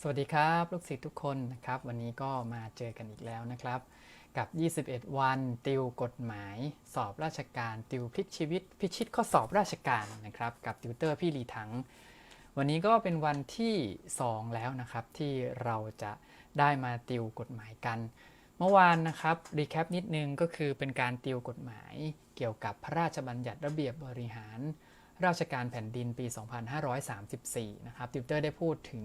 สวัสดีครับลูกศิษย์ทุกคนนะครับ วันนี้ก็มาเจอกันอีกแล้วนะครับ กับ 21 วันติวกฎหมาย สอบราชการ ติวพลิกชีวิต พิชิตข้อสอบราชการนะครับ กับติวเตอร์พี่ลีถัง วันนี้ก็เป็นวันที่ 2 แล้วนะครับ ที่เราจะได้มาติวกฎหมายกัน เมื่อวานนะครับรีแคปนิดนึงก็คือเป็นการติวกฎหมายเกี่ยวกับพระราชบัญญัติระเบียบบริหาร ราชการแผ่นดินปี 2534 นะครับติวเตอร์ได้พูดถึง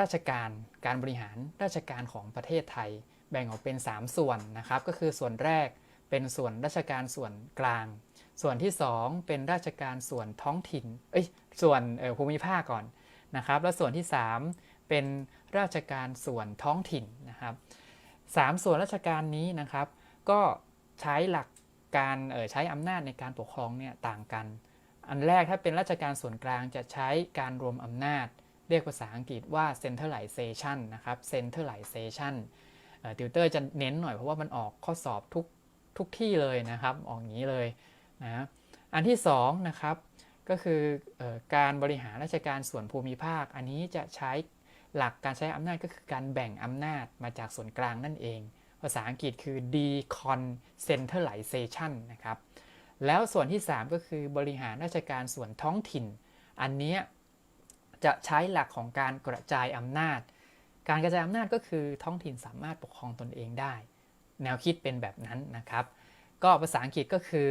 ราชการการบริหารราชการของประเทศไทย แบ่งออกเป็น 3 ส่วนนะครับ ก็คือส่วนแรกเป็นส่วนราชการส่วนกลาง ส่วนที่ 2 เป็นราชการส่วนท้องถิ่นเอ้ยส่วนภูมิภาคก่อนนะครับ แล้วส่วนที่ 3 เป็นราชการส่วนท้องถิ่นนะครับสามส่วนราชการนี้นะครับ ก็ใช้หลักการใช้อำนาจในการปกครองเนี่ยต่างกัน อันแรกถ้าเป็นราชการส่วนกลางจะใช้การรวมอำนาจ เรียกภาษาอังกฤษว่า centralization นะครับ centralization ติวเตอร์จะเน้นหน่อยเพราะว่ามันออกข้อสอบทุกทุกที่เลยนะครับ ออกงี้เลยนะอันที่2นะครับก็คือออการบริหารราชการส่วนภูมิภาค อันนี้จะใช้หลักการใช้อำนาจก็คือการแบ่งอำนาจมาจากส่วนกลางนั่นเอง ภาษาอังกฤษคือ decentralization นะครับ แล้วส่วนที่ 3 ก็คือบริหารราชการส่วนท้องถิ่น อันนี้ จะใช้หลักของการกระจายอำนาจ การกระจายอำนาจก็คือท้องถิ่นสามารถปกครองตนเองได้ แนวคิดเป็นแบบนั้นนะครับ ก็ภาษาอังกฤษก็คือ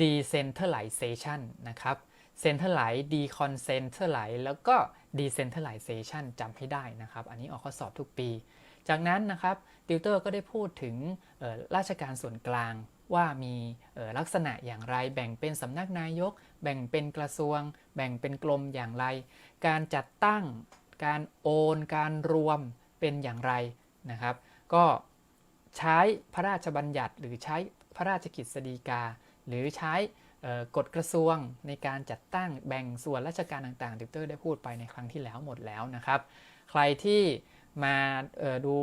decentralization นะครับ centralize deconcentralize แล้วก็ decentralization จำให้ได้นะครับ อันนี้ออกข้อสอบทุกปี จากนั้นนะครับติวเตอร์ก็ได้พูดถึงออราชการส่วนกลาง ว่ามีลักษณะอย่างไร แบ่งเป็นสำนักนายก แบ่งเป็นกระทรวง แบ่งเป็นกรมอย่างไร การจัดตั้ง การโอน การรวมเป็นอย่างไรนะครับ ก็ใช้พระราชบัญญัติ หรือใช้พระราชกฤษฎีกา หรือใช้กฎกระทรวงในการจัดตั้งแบ่งส่วนราชการต่างๆติเตอร์ได้พูดไปในครั้งที่แล้วหมดแล้วนะครับ ใครที่มาดู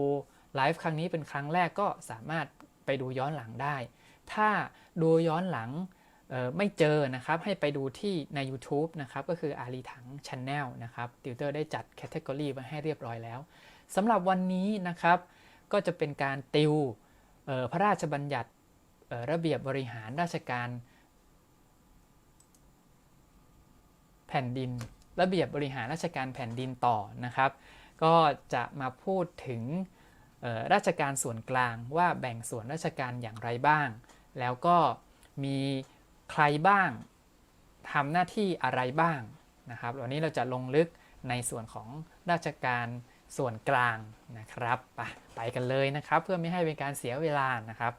ไลฟ์ครั้งนี้เป็นครั้งแรกก็สามารถไปดูย้อนหลังได้ ถ้าดูย้อนหลังไม่เจอนะครับให้ไปดูที่ใน YouTube นะครับก็คืออารีถัง Channel นะครับติวเตอร์ได้จัดแคตตากรีไว้ให้เรียบร้อยแล้วสำหรับวันนี้นะครับ ก็จะเป็นการติวพระราชบัญญัติระเบียบบริหารราชการ แผ่นดิน ระเบียบบริหารราชการแผ่นดินต่อนะครับ ก็จะมาพูดถึงราชการส่วนกลางว่าแบ่งส่วนราชการอย่างไรบ้าง แล้วก็มีใครบ้างทำหน้าที่อะไรบ้างนะครับวันนี้เราจะลงลึกในส่วนของราชการส่วนกลางนะครับไปไปกันเลยนะครับ เพื่อไม่ให้เป็นการเสียเวลานะครับ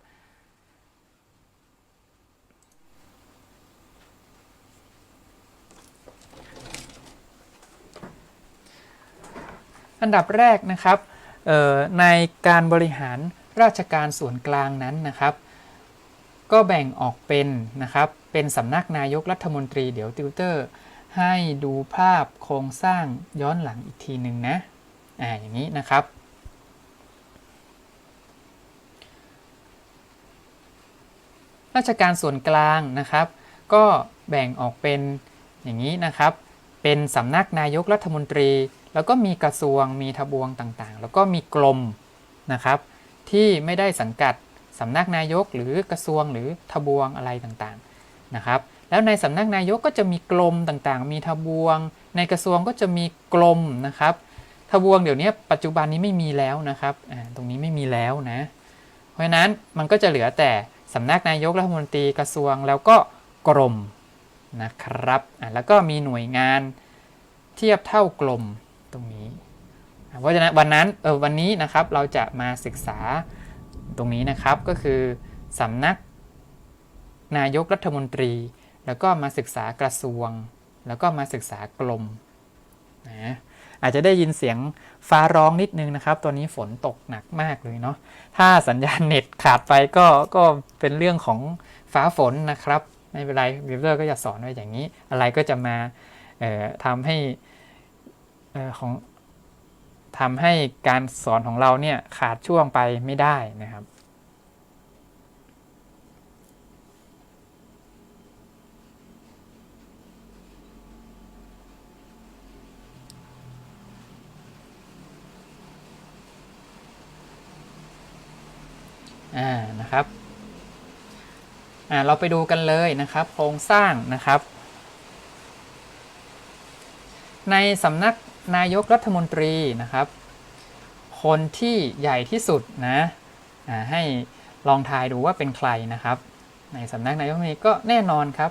อันดับแรกนะครับในการบริหารราชการส่วนกลางนั้นนะครับ ก็แบ่งออกเป็นนะครับ เป็นสำนักนายกรัฐมนตรีเดี๋ยวติวเตอร์ ให้ดูภาพโครงสร้างย้อนหลังอีกทีหนึ่งนะอ่าอย่างนี้นะครับ ราชการส่วนกลางนะครับ ก็แบ่งออกเป็นอย่างนี้นะครับ เป็นสำนักนายกรัฐมนตรี แล้วก็มีกระทรวงมีทบวงต่างๆ แล้วก็มีกรมนะครับ ที่ไม่ได้สังกัด สำนักนายกหรือกระทรวงหรือทบวงอะไรต่างๆนะครับ แล้วในสำนักนายกก็จะมีกรมต่างๆ มีทบวง ในกระทรวงก็จะมีกรมนะครับทบวงเดี๋ยวนี้ปัจจุบันนี้ไม่มีแล้วนะครับตรงนี้ไม่มีแล้วนะ เพราะฉะนั้นมันก็จะเหลือแต่สำนักนายกรัฐมนตรีกระทรวงแล้วก็กรมนะครับแล้วก็มีหน่วยงานเทียบเท่ากรมตรงนี้ เพราะฉะนั้นวันนั้นเออวันนี้นะครับเราจะมาศึกษา ตรงนี้นะครับก็คือสำนักนายกรัฐมนตรี แล้วก็มาศึกษากระทรวง แล้วก็มาศึกษากรมนะอาจจะได้ยินเสียงฟ้าร้องนิดนึงนะครับ ตอนนี้ฝนตกหนักมากเลยเนาะถ้าสัญญาณเน็ตขาดไปก็ก็เป็นเรื่องของฟ้าฝนนะครับไม่เป็นไรวิวเตอร์ก็จะสอนไว้อย่างนี้ อะไรก็จะมาทำให้ของ ทำให้การสอนของเราเนี่ยขาดช่วงไปไม่ได้นะครับอ่านะครับอ่าเราไปดูกันเลยนะครับ โครงสร้างนะครับ ในสำนัก นายกรัฐมนตรีนะครับ คนที่ใหญ่ที่สุดนะให้ลองทายดูว่าเป็นใครนะครับ ในสำนักนายกรัฐมนตรีก็แน่นอนครับ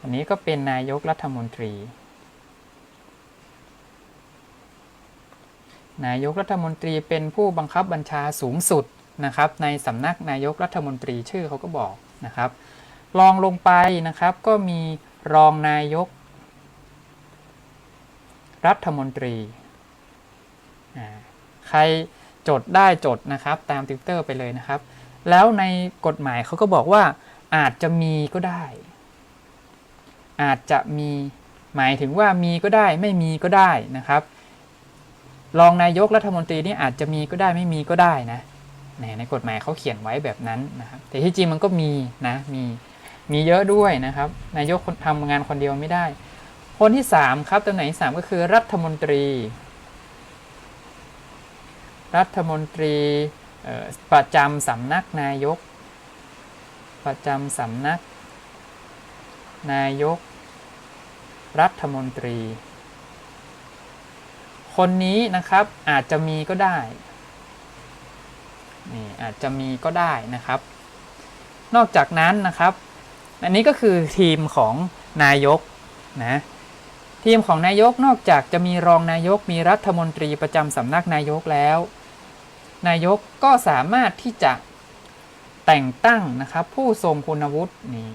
อันนี้ก็เป็นนายกรัฐมนตรี นายกรัฐมนตรีเป็นผู้บังคับบัญชาสูงสุดนะครับ ในสำนักนายกรัฐมนตรีชื่อเขาก็บอกนะครับรองลงไปนะครับก็มีรองนายก รัฐมนตรี ใครจดได้จดนะครับ ตามติวเตอร์ไปเลยนะครับ แล้วในกฎหมายเขาก็บอกว่า อาจจะมีก็ได้ อาจจะมีหมายถึงว่ามีก็ได้ไม่มีก็ได้นะครับรองนายกรัฐมนตรีนี่อาจจะมีก็ได้ไม่มีก็ได้นะในในกฎหมายเขาเขียนไว้แบบนั้นนะครับ แต่ที่จริงมันก็มีนะมีมีเยอะด้วยนะครับ นายกคนทำงานคนเดียวไม่ได้ คนที่สามครับตำแหน่งที่สามก็คือรัฐมนตรี รัฐมนตรีประจำสำนักนายก ประจำสำนัก นายก รัฐมนตรี คนนี้นะครับอาจจะมีก็ได้นี่อาจจะมีก็ได้นะครับ นอกจากนั้นนะครับ อันนี้ก็คือทีมของนายกนะ ทีมของนายกนอกจากจะมีรองนายกมีรัฐมนตรีประจำสำนักนายกแล้ว นายกก็สามารถที่จะแต่งตั้งนะครับผู้ทรงคุณวุฒินี่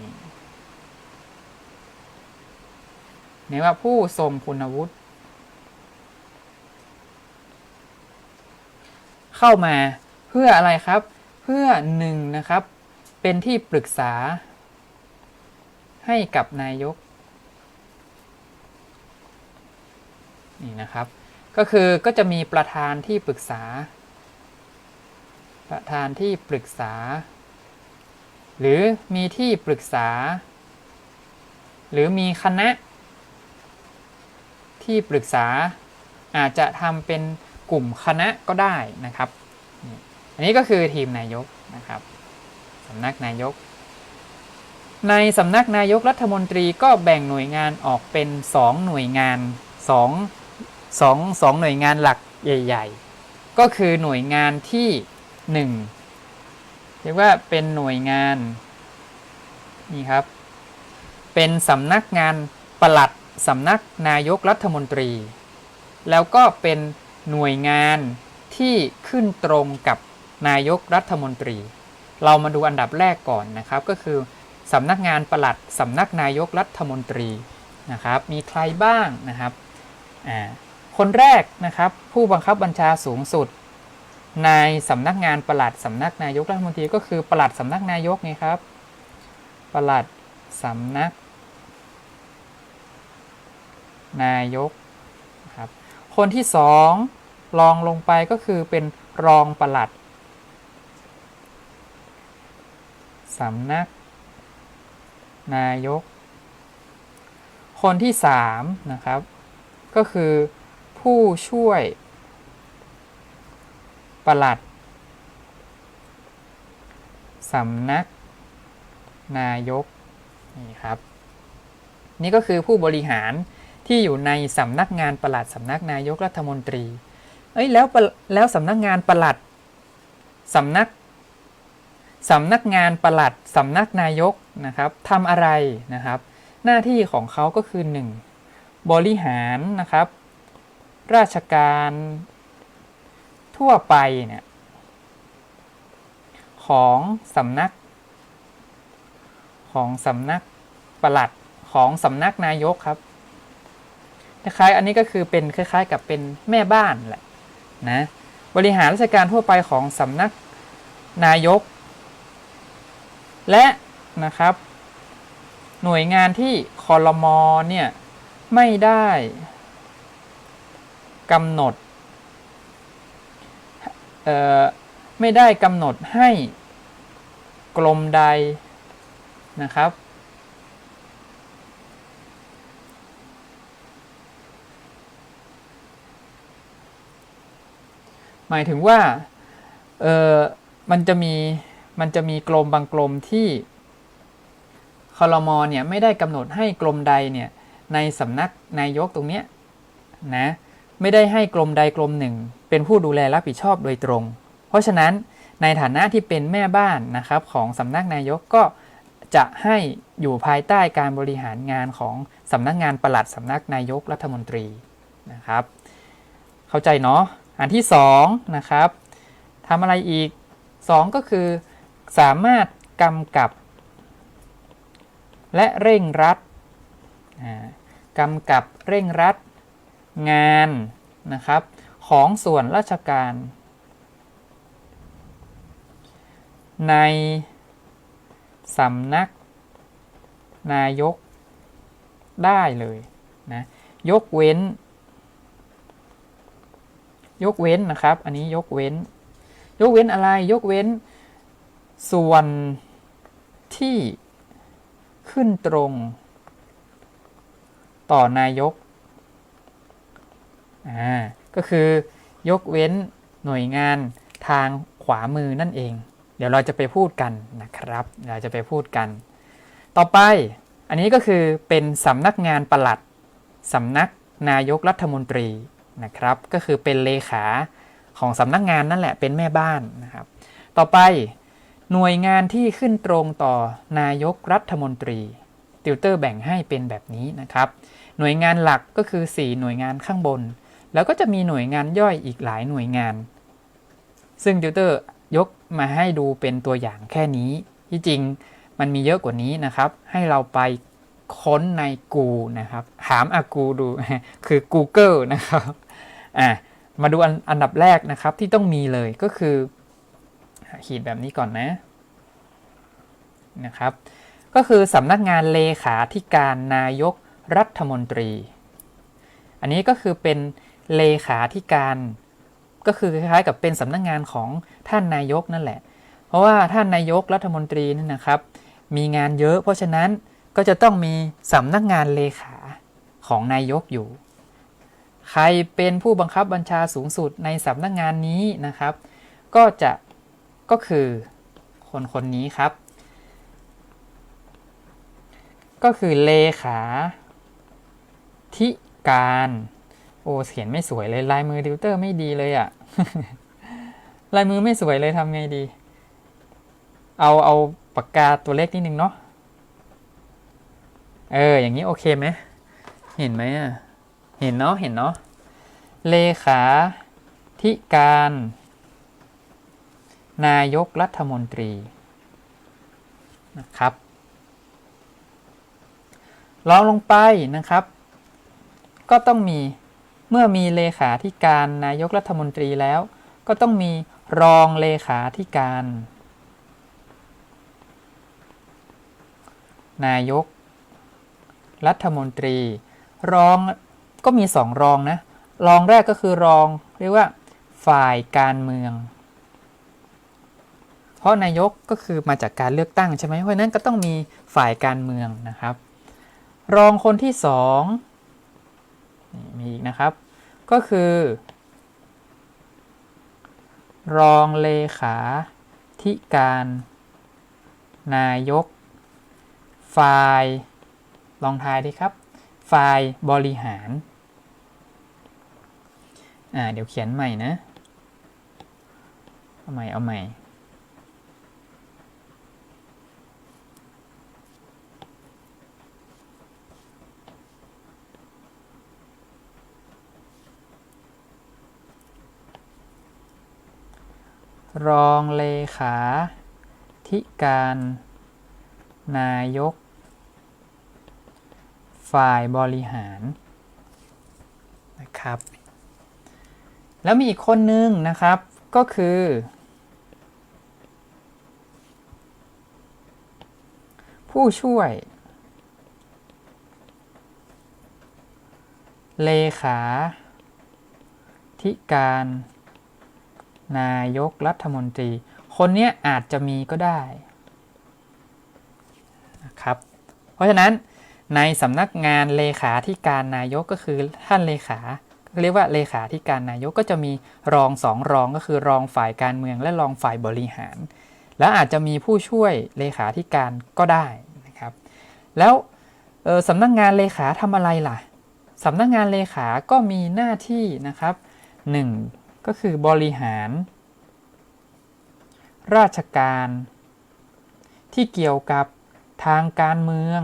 นี่ว่าผู้ทรงคุณวุฒิเข้ามาเพื่ออะไรครับ เพื่อหนึ่งนะครับ เป็นที่ปรึกษาให้กับนายก นี่นะครับ ก็คือก็จะมีประธานที่ปรึกษา ประธานที่ปรึกษา หรือมีที่ปรึกษา หรือมีคณะ ที่ปรึกษาอาจจะทำเป็นกลุ่มคณะก็ได้นะครับนี่อันนี้ก็คือทีมนายกนะครับสำนักนายก ในสำนักนายกรัฐมนตรีก็แบ่งหน่วยงานออกเป็น 2 หน่วยงาน 2 2 2หน่วยงานหลักใหญ่ ๆ ก็คือหน่วยงานที่1เรียกว่าเป็นหน่วยงานนี่ครับ เป็นสำนักงานปลัดสำนักนายกรัฐมนตรี แล้วก็เป็นหน่วยงานที่ขึ้นตรงกับนายกรัฐมนตรี เรามาดูอันดับแรกก่อนนะครับ ก็คือสำนักงานปลัดสำนักนายกรัฐมนตรีนะครับ มีใครบ้างนะครับอ่า คนแรกนะครับผู้บังคับบัญชาสูงสุด ในสำนักงานประหลัดสำนักนายกรัฐมนตรีก็คือประหลัดสำนักนายกไงครับประหลัดสำนัก นายกครับคนที่สองรองลงไปก็คือเป็นรองประหลัดสำนัก นายก คนที่สามนะครับ ก็คือ ผู้ช่วย ปลัดสำนัก นายกนี่ครับ นี่ก็คือผู้บริหารที่อยู่ในสำนักงานปลัดสำนักนายกรัฐมนตรี เอ้ยแล้วแล้วสำนักงานปลัดสำนักสำนักงานปลัดสำนักนายกนะครับทำอะไรนะครับ หน้าที่ของเขาก็คือ 1. บริหารนะครับ ราชการทั่วไปเนี่ยของสำนัก ของสำนักปลัดของสำนักนายกครับคล้ายๆอันนี้ก็คือเป็นคล้ายๆ กับเป็นแม่บ้านแหละนะบริหารราชการทั่วไปของสำนักนายก และนะครับ หน่วยงานที่คอรมอเนี่ยไม่ได้ กำหนดไม่ได้กำหนดให้กรมใดนะครับ หมายถึงว่าเออมันจะมีมันจะมีกรมบางกรมที่คอรมอเนี่ยไม่ได้กำหนดให้กรมใดเนี่ยในสำนักนายกตรงเนี้ยนะ ไม่ได้ให้กรมใดกรมหนึ่ง เป็นผู้ดูแลรับผิดชอบโดยตรง เพราะฉะนั้นในฐานะที่เป็นแม่บ้านนะครับของสำนักนายกก็จะให้อยู่ภายใต้การบริหารงานของสำนักงานปลัดสำนักนายกรัฐมนตรีนะครับ เข้าใจเนาะอันที่2นะครับทำอะไรอีก 2 ก็คือ สามารถกำกับ และเร่งรัดกำกับเร่งรัด งานนะครับของส่วนราชการ ในสำนัก นายกได้เลยนะยกเว้น ยกเว้นนะครับ อันนี้ยกเว้น ยกเว้นอะไรยกเว้น ส่วนที่ขึ้นตรง ต่อนายก อ่าก็คือยกเว้นหน่วยงานทางขวามือนั่นเอง เดี๋ยวเราจะไปพูดกันนะครับ เราจะไปพูดกัน ต่อไปอันนี้ก็คือเป็นสำนักงานปลัดสำนักนายกรัฐมนตรีนะครับ ก็คือเป็นเลขาของสำนักงานนั่นแหละเป็นแม่บ้านนะครับ ต่อไปหน่วยงานที่ขึ้นตรงต่อนายกรัฐมนตรี ติวเตอร์แบ่งให้เป็นแบบนี้นะครับ หน่วยงานหลักก็คือ 4 หน่วยงานข้างบน แล้วก็จะมีหน่วยงานย่อยอีกหลายหน่วยงาน ซึ่งติวเตอร์ยกมาให้ดูเป็นตัวอย่างแค่นี้ ที่จริงมันมีเยอะกว่านี้นะครับ ให้เราไปค้นใน กูนะครับ ถามอากูดู คือ Google นะครับอะมาดูอันอันดับแรกนะครับที่ต้องมีเลยก็คือ ขีดแบบนี้ก่อนนะนะครับ ก็คือสำนักงานเลขาธิการนายกรัฐมนตรี อันนี้ก็คือเป็น เลขาธิการ ก็คือคล้ายๆกับเป็นสำนักงานของท่านนายกนั่นแหละ เพราะว่าท่านนายกรัฐมนตรีนั่นนะครับ มีงานเยอะ เพราะฉะนั้นก็จะต้องมีสำนักงานเลขาของนายกอยู่ ใครเป็นผู้บังคับบัญชาสูงสุดในสำนักงานนี้นะครับ ก็จะก็คือคนคนนี้ครับ ก็คือเลขาธิการ โอ้เขียนไม่สวยเลยลายมือดิวเตอร์ไม่ดีเลยอะ่ะลายมือไม่สวยเลยทำไงดี เอาเอาปากกาตัวเล็กนิดนึงเนาะเออ อย่างนี้โอเคไหมเห็นไหมอะเห็นเนาะเห็นเนาะเลขาธิการ นายกรัฐมนตรีนะครับลองลงไปนะครับ ก็ต้องมี เมื่อมีเลขาธิการนายกรัฐมนตรีแล้ว ก็ต้องมีรองเลขาธิการ นายก รัฐมนตรี รองก็มีสองรองนะ รองแรกก็คือรองเรียกว่า ฝ่ายการเมือง เพราะนายกก็คือมาจากการเลือกตั้งใช่ไหมเพราะนั้นก็ต้องมีฝ่ายการเมืองนะครับ รองคนที่สอง มีอีกนะครับ ก็คือ รองเลขาธิการ นายก ฝ่าย ลองทายดีครับ ฝ่ายบริหาร อ่า เดี๋ยวเขียนใหม่นะ เอาใหม่ เอาใหม่ รองเลขาธิการ นายก ฝ่ายบริหารนะครับ แล้วมีอีกคนนึงนะครับก็คือ ผู้ช่วย เลขาธิการ นายกรัฐมนตรี คนนี้อาจจะมีก็ได้นะครับ เพราะฉะนั้นในสำนักงานเลขาธิการนายกก็คือท่านเลขา เรียกว่าเลขาธิการนายกก็จะมีรองสองรองก็คือรองฝ่ายการเมืองและรองฝ่ายบริหาร แล้วอาจจะมีผู้ช่วยเลขาธิการก็ได้นะครับ แล้วสำนักงานเลขาทำอะไรล่ะสำนักงานเลขาก็มีหน้าที่นะครับหนึ่ง ก็คือบริหาร ราชการ ที่เกี่ยวกับทางการเมือง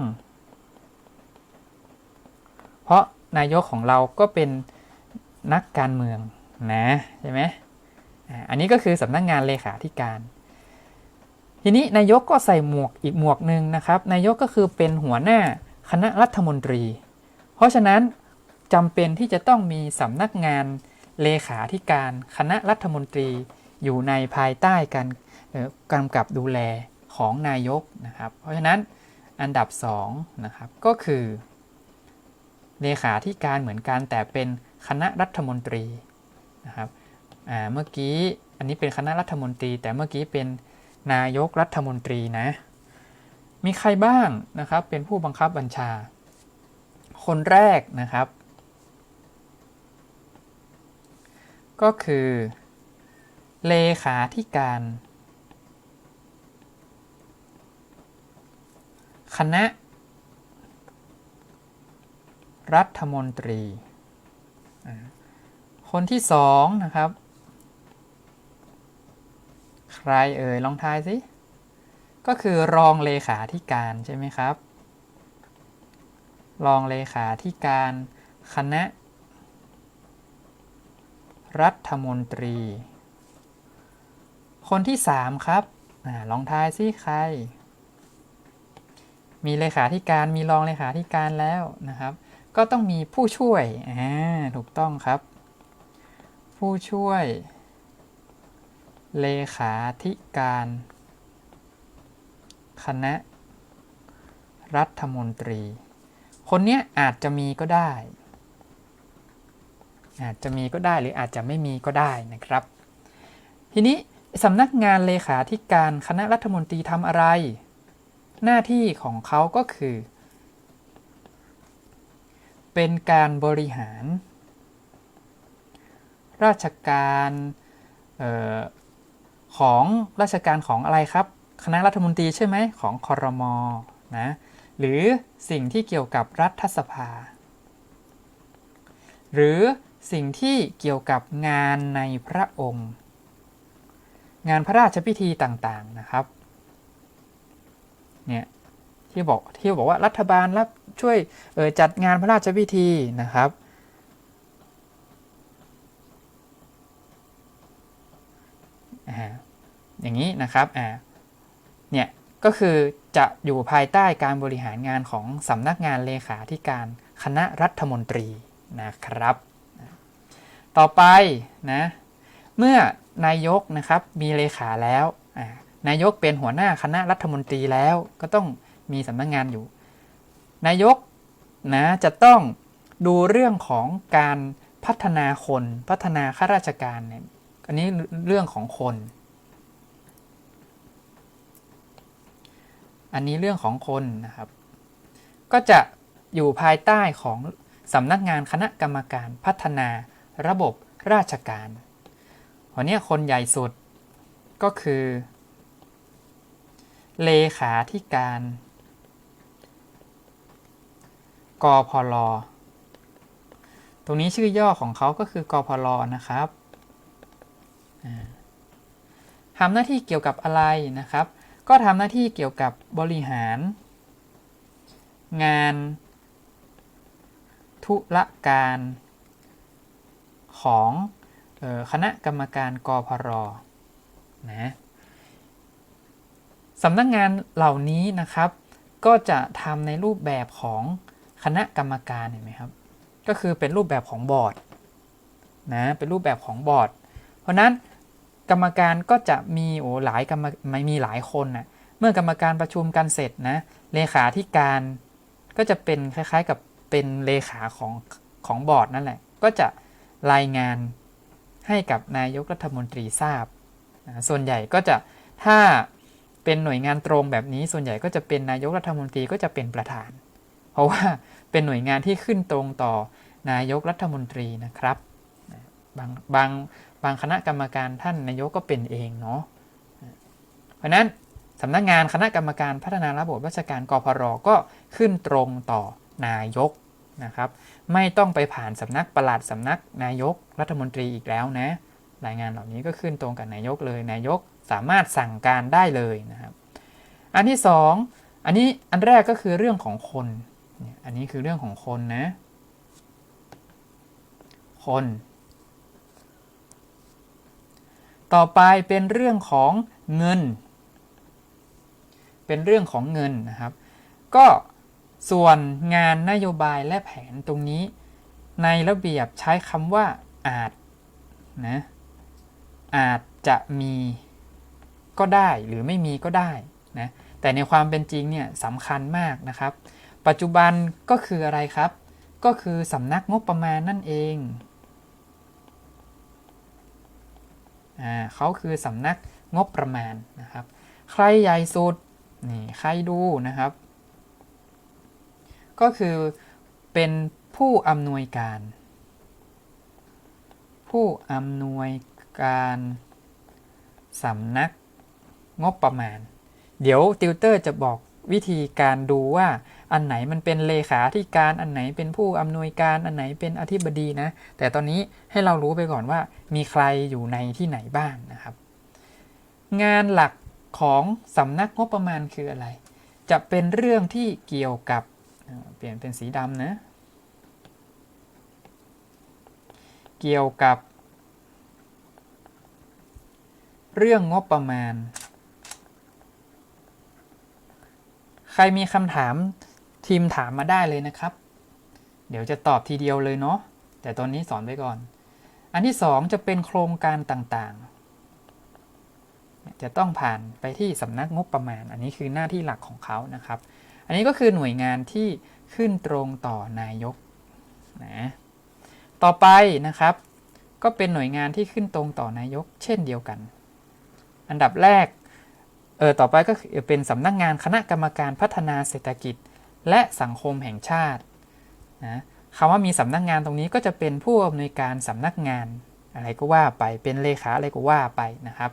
เพราะนายกของเราก็เป็นนักการเมืองนะใช่ไหมอันนี้ก็คือสำนักงานเลขาธิการ ทีนี้นายกก็ใส่หมวกอีกหมวกหนึ่งนะครับ นายกก็คือเป็นหัวหน้าคณะรัฐมนตรี เพราะฉะนั้นจำเป็นที่จะต้องมีสำนักงาน เลขาธิการคณะรัฐมนตรีอยู่ในภายใต้การกำกับดูแลของนายกนะครับ เพราะฉะนั้นอันดับ2นะครับก็คือ เลขาธิการเหมือนกันแต่เป็นคณะรัฐมนตรีนะครับเมื่อกี้อันนี้เป็นคณะรัฐมนตรี แต่เมื่อกี้เป็นนายกรัฐมนตรีนะ มีใครบ้างนะครับเป็นผู้บังคับบัญชา คนแรกนะครับ ก็คือ เลขาธิการ คณะ รัฐมนตรี คนที่สองนะครับ ใครเอ่ยลองทายสิ ก็คือรองเลขาธิการใช่ไหมครับ รองเลขาธิการคณะ รัฐมนตรี คนที่ 3 ครับอลองทายสิใคร มีเลขาธิการมีรองเลขาธิการแล้วนะครับ ก็ต้องมีผู้ช่วยถูกต้องครับ ผู้ช่วย เลขาธิการ คณะ รัฐมนตรี คนนี้อาจจะมีก็ได้ อาจจะมีก็ได้หรืออาจจะไม่มีก็ได้นะครับ ทีนี้สำนักงานเลขาธิการคณะรัฐมนตรีทำอะไร หน้าที่ของเขาก็คือ เป็นการบริหาร ราชการออของราชการของอะไรครับ คณะรัฐมนตรีใช่ไหมของคอรมอนะหรือสิ่งที่เกี่ยวกับรัฐสภา หรือ สิ่งที่เกี่ยวกับงานในพระองค์ งานพระราชพิธีต่างๆนะครับเนี่ยที่บอกที่บอกว่ารัฐบาลรับช่วยออจัดงานพระราชพิธีนะครับอ่าอย่างนี้นะครับอ่าเนี่ยก็คือจะอยู่ภายใต้การบริหารงานของสำนักงานเลขาธิการคณะรัฐมนตรีนะครับ ต่อไปนะเมื่อนายกนะครับมีเลขาแล้วนายกเป็นหัวหน้าคณะรัฐมนตรีแล้วก็ต้องมีสำนักงานอยู่ นายกนะจะต้องดูเรื่องของการพัฒนาคนพัฒนาข้าราชการเนี่ยอันนี้เรื่องของคน อันนี้เรื่องของคนนะครับ ก็จะอยู่ภายใต้ของสำนักงานคณะกรรมการพัฒนา ระบบราชการวันนี้คนใหญ่สุดก็คือ เลขาธิการ กพล ตรงนี้ชื่อย่อของเขาก็คือกพลนะครับทำหน้าที่เกี่ยวกับอะไรนะครับ ก็ทำหน้าที่เกี่ยวกับบริหาร งาน ธุรการ ของคณะกรรมการกพรนะสำนักงงานเหล่านี้นะครับ ก็จะทำในรูปแบบของคณะกรรมการเห็นไหมครับ ก็คือเป็นรูปแบบของบอร์ดนะเป็นรูปแบบของบอร์ด เพราะนั้นกรรมการก็จะมีโอ้หลายกรรมไม่มีหลายคนนะเมื่อกรรมการประชุมกันเสร็จนะเลขาธิการก็จะเป็นคล้ายๆกับเป็นเลขาของของบอร์ดนั่นแหละ ก็จะ รายงานให้กับนายกรัฐมนตรีทราบนะส่วนใหญ่ก็จะถ้าเป็นหน่วยงานตรงแบบนี้ ส่วนใหญ่ก็จะเป็นนายกรัฐมนตรีก็จะเป็นประธาน เพราะว่าเป็นหน่วยงานที่ขึ้นตรงต่อนายกรัฐมนตรีนะครับ บางบางบางคณะกรรมการท่านนายกก็เป็นเองเนาะ เพราะนั้นสำนักงานคณะกรรมการพัฒนาระบบราชการกพรก็ขึ้นตรงต่อนายก นะครับ ไม่ต้องไปผ่านสำนักประหลัดสำนักนายกรัฐมนตรีอีกแล้วนะ รายงานเหล่านี้ก็ขึ้นตรงกับนายกเลย นายกสามารถสั่งการได้เลยนะครับ อันที่สองอันนี้อันแรกก็คือเรื่องของคน อันนี้คือเรื่องของคนนะ คน ต่อไปเป็นเรื่องของเงิน เป็นเรื่องของเงินนะครับ ก็ ส่วนงานนโยบายและแผนตรงนี้ ในระเบียบใช้คำว่าอาจนะอาจจะมีก็ได้หรือไม่มีก็ได้นะแต่ในความเป็นจริงเนี่ยสำคัญมากนะครับ ปัจจุบันก็คืออะไรครับ ก็คือสำนักงบประมาณนั่นเองอ่าเขาคือสำนักงบประมาณนะครับ ใครใหญ่สุดนี่ใครดูนะครับ ก็คือเป็นผู้อำนวยการ ผู้อำนวยการสำนักงบประมาณ เดี๋ยวติวเตอร์จะบอกวิธีการดูว่าอันไหนมันเป็นเลขาธิการอันไหนเป็นผู้อำนวยการอันไหนเป็นอธิบดีนะ แต่ตอนนี้ให้เรารู้ไปก่อนว่ามีใครอยู่ในที่ไหนบ้างนะครับ งานหลักของสำนักงบประมาณคืออะไร จะเป็นเรื่องที่เกี่ยวกับ เปลี่ยนเป็นสีดำนะ เกี่ยวกับ เรื่องงบประมาณ ใครมีคำถามทีมถามมาได้เลยนะครับ เดี๋ยวจะตอบทีเดียวเลยเนาะแต่ตอนนี้สอนไว้ก่อน อันที่สองจะเป็นโครงการต่างๆ จะต้องผ่านไปที่สำนักงบประมาณ อันนี้คือหน้าที่หลักของเขานะครับ นนี้ก็คือหน่วยงานที่ขึ้นตรงต่อนายกนะต่อไปนะครับ ก็เป็นหน่วยงานที่ขึ้นตรงต่อนายก เช่นเดียวกัน อันดับแรกเออต่อไปก็เป็นสำนักงานคณะกรรมการพัฒนาเศรษฐกิจ และสังคมแห่งชาตินะคำว่ามีสำนักงานตรงนี้ก็จะเป็นผู้อำนวยการสำนักงาน อะไรก็ว่าไปเป็นเลขาอะไรก็ว่าไปนะครับ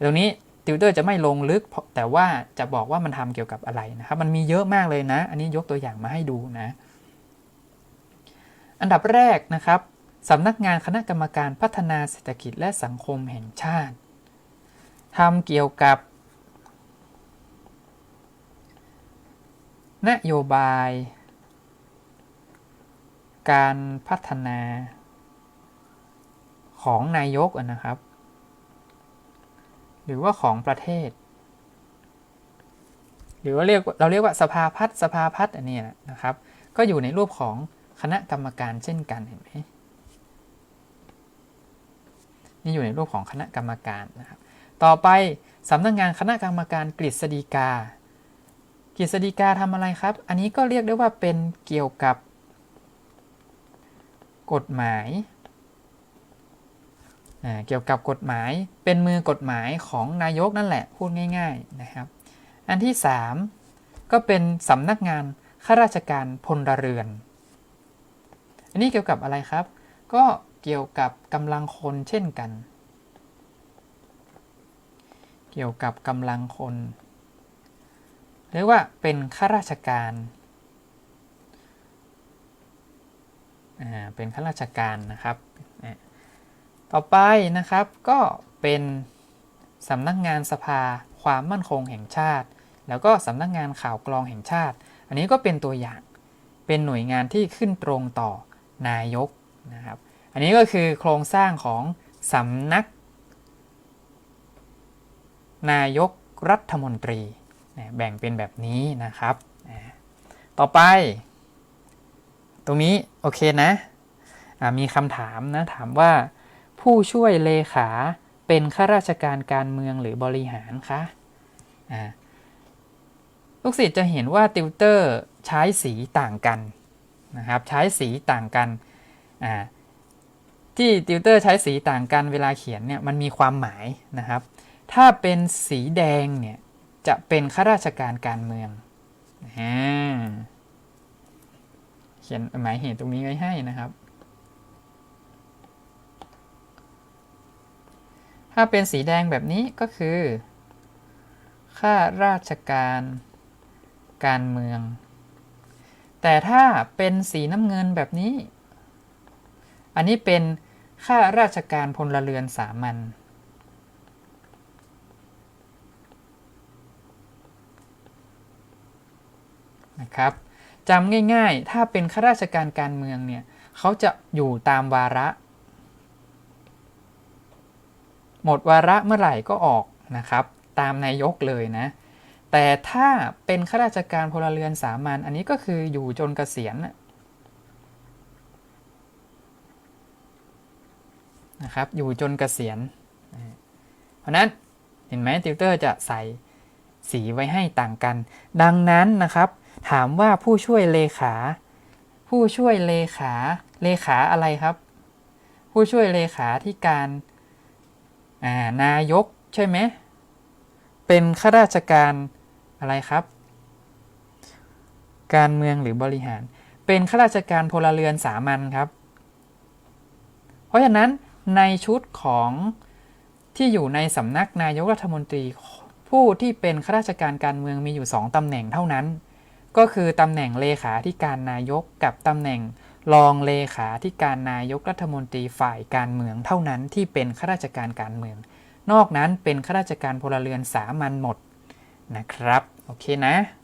ตรงนี้ ติวเตอร์จะไม่ลงลึก แต่ว่าจะบอกว่ามันทำเกี่ยวกับอะไรนะครับ มันมีเยอะมากเลยนะ อันนี้ยกตัวอย่างมาให้ดูนะ อันดับแรกนะครับสำนักงานคณะกรรมการพัฒนาเศรษฐกิจและสังคมแห่งชาติทำเกี่ยวกับ นโยบาย การพัฒนาของนายกนะครับ หรือว่าของประเทศ หรือว่าเรียกเราเรียกว่าสภาพัฒน์สภาพัฒน์อันนี้นะครับ ก็อยู่ในรูปของคณะกรรมการเช่นกันเห็นไหมนี่อยู่ในรูปของคณะกรรมการนะครับ ต่อไปสำนักงงานคณะกรรมการกฤษฎีกา กฤษฎีกาทำอะไรครับ อันนี้ก็เรียกได้ว่าเป็นเกี่ยวกับ กฎหมาย เกี่ยวกับกฎหมายเป็นมือกฎหมายของนายกนั่นแหละพูดง่าย ๆนะครับ อันที่ 3 ก็เป็นสำนักงานข้าราชการพลเรือน อันนี้เกี่ยวกับอะไรครับ ก็เกี่ยวกับกำลังคนเช่นกัน เกี่ยวกับกำลังคนเรียกว่าเป็นข้าราชการเป็นข้าราชการนะครับ ต่อไปนะครับก็เป็นสำนักงานสภาความมั่นคงแห่งชาติ แล้วก็สำนักงานข่าวกรองแห่งชาติ อันนี้ก็เป็นตัวอย่างเป็นหน่วยงานที่ขึ้นตรงต่อนายกนะครับ อันนี้ก็คือโครงสร้างของสำนัก นายกรัฐมนตรีแบ่งเป็นแบบนี้นะครับ ต่อไป ตรงนี้โอเคนะอ่ามีคำถามนะถามว่า ผู้ช่วยเลขาเป็นข้าราชการการเมืองหรือบริหารคะอ่าลูกศิษย์จะเห็นว่าติวเตอร์ใช้สีต่างกันนะครับใช้สีต่างกันอ่าที่ติวเตอร์ใช้สีต่างกันเวลาเขียนเนี่ยมันมีความหมายนะครับ ถ้าเป็นสีแดงเนี่ยจะเป็นข้าราชการการเมืองอเขียนหมายเหตุตรงนี้ไว้ให้นะครับ ถ้าเป็นสีแดงแบบนี้ก็คือข้าราชการ การเมือง แต่ถ้าเป็นสีน้ำเงินแบบนี้ อันนี้เป็นข้าราชการพลเรือนสามัญนะครับจำง่ายๆ ถ้าเป็นข้าราชการการเมืองเนี่ย เขาจะอยู่ตามวาระ หมดวาระเมื่อไหร่ก็ออกนะครับ ตามนายกเลยนะ แต่ถ้าเป็นข้าราชการพลเรือนสามัญอันนี้ก็คืออยู่จนเกษียณนะครับ อยู่จนเกษียณ เพราะนั้นเห็นไหมติวเตอร์จะใส่สีไว้ให้ต่างกัน ดังนั้นนะครับ ถามว่าผู้ช่วยเลขา ผู้ช่วยเลขาเลขาอะไรครับ ผู้ช่วยเลขาที่การ นายกใช่ไหม เป็นข้าราชการอะไรครับ การเมืองหรือบริหาร เป็นข้าราชการพลเรือนสามัญครับ เพราะฉะนั้นในชุดของที่อยู่ในสำนักนายกรัฐมนตรี ผู้ที่เป็นข้าราชการการเมืองมีอยู่ 2ตำแหน่งเท่านั้น ก็คือตำแหน่งเลขาธิการนายกกับตำแหน่ง รองเลขาธิการนายกรัฐมนตรีฝ่ายการเมืองเท่านั้นที่เป็นข้าราชการการเมือง นอกนั้นเป็นข้าราชการพลเรือนสามัญหมดนะครับ โอเคนะ